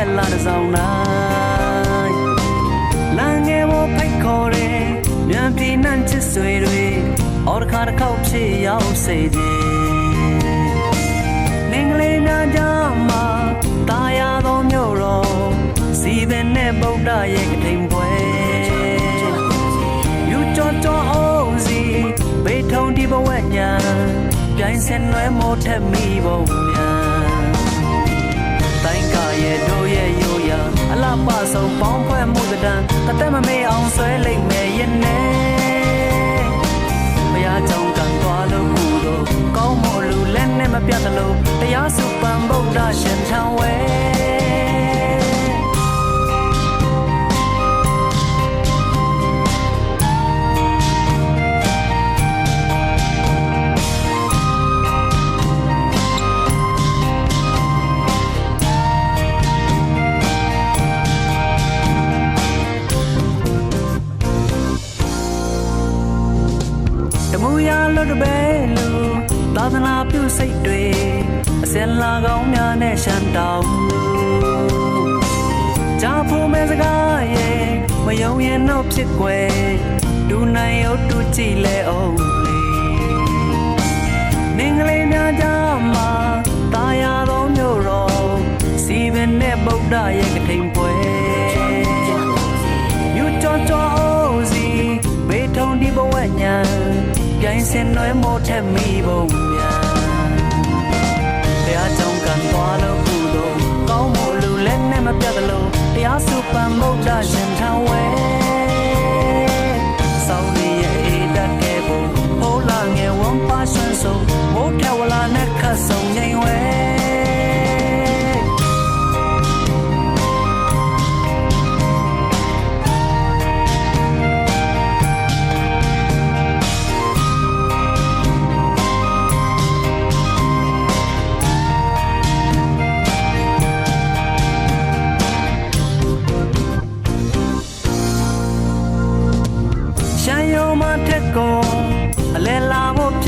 ျော်ရွှင်ဆုံးရှိမဲ့လာတစ်ဆောင်နိုင်လမ်းငယ်ပေါ်ဖိတ်ခေါ်တယ်မြန်ပြေနှံ့ချစ်ဆွေတွေအော်တခါတစ်ခေါက်ဖြစ်ရောက်စေခြင်းမင်္ဂလေးများကြမှာတာယာသောမြို့တော်စီပင်နဲ့ဗုဒ္ဓရဲ့ကထိန်ပွဲယူကြောကြောအောင်စီဘေထုံဒီဘဝညာပြိုင်စင်နွဲမိုးထက်မိပုံ တံတသက်မမေ့အောင်ဆွဲလိုက်မယ်ရဲ့နဲ့ဘုရားကြောင့်ကံသွားလို့ကုသိုလ်ကောင်းမို့လူလက်နဲ့မပြတ်သလိုတရားစုပန်ဗုဒ္ဓရှင်ထံဝဲ တမူရလွတ်တပဲလူသာသနာပြုစိတ်တွေအစင်လာကောင်းများနဲ့ရှမ်းတောင်ကြာဖို့မဲစကားရဲ့မယုံရင်တော့ဖြစ်ွယ်ဒူနိုင်ရောတူကြည့်လဲအောင်လေမင်္ဂလေးများကြမှာတာယာတော်မျိုးတော်စီပင်နဲ့ဗုဒ္ဓရဲ့ စင်နွဲမို့ထက်မိပုံညာတရားကြောင့်ကံသွားလို့ကုသိုလ်ကောင်းဖို့လူလည်းနဲ့မပြတ်သလိုတရားစုပန်ဗု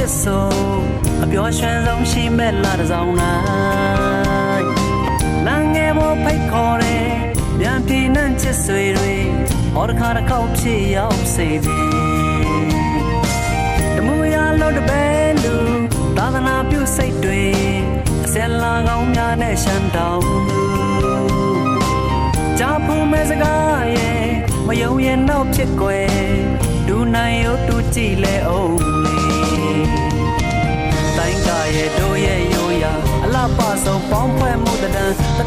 စ်ဆိုအပျော်ရွှင်ဆုံးရှိမဲ့လာတစ်ဆောင်နိုင်လမ်းငယ်ပေါ်ဖိတ်ခေါ်တယ်မြန်ပြေနှံ့ချစ်ဆွေတွေဟောတခါတစ်ခေါက်ဖြစ်ရောက်စေပြီတမှုရလို့တပဲလူသာသနာပြုစိတ်တွေအစက်လာကောင်းများနဲ့ရှမ်းတောင်လူကြာဖို့မဲစကားရဲ့မယုံရင်တော့ဖြစ်ွယ်ဒူနိုင်ရောတူကြည့်လဲအောင်လေတိုင်း ဆုံးပေါင်းဖွဲ့မှုတံတ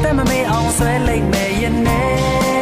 သက်မမေ့အောင်ဆွဲလိုက်မယ်ရဲ့နဲ့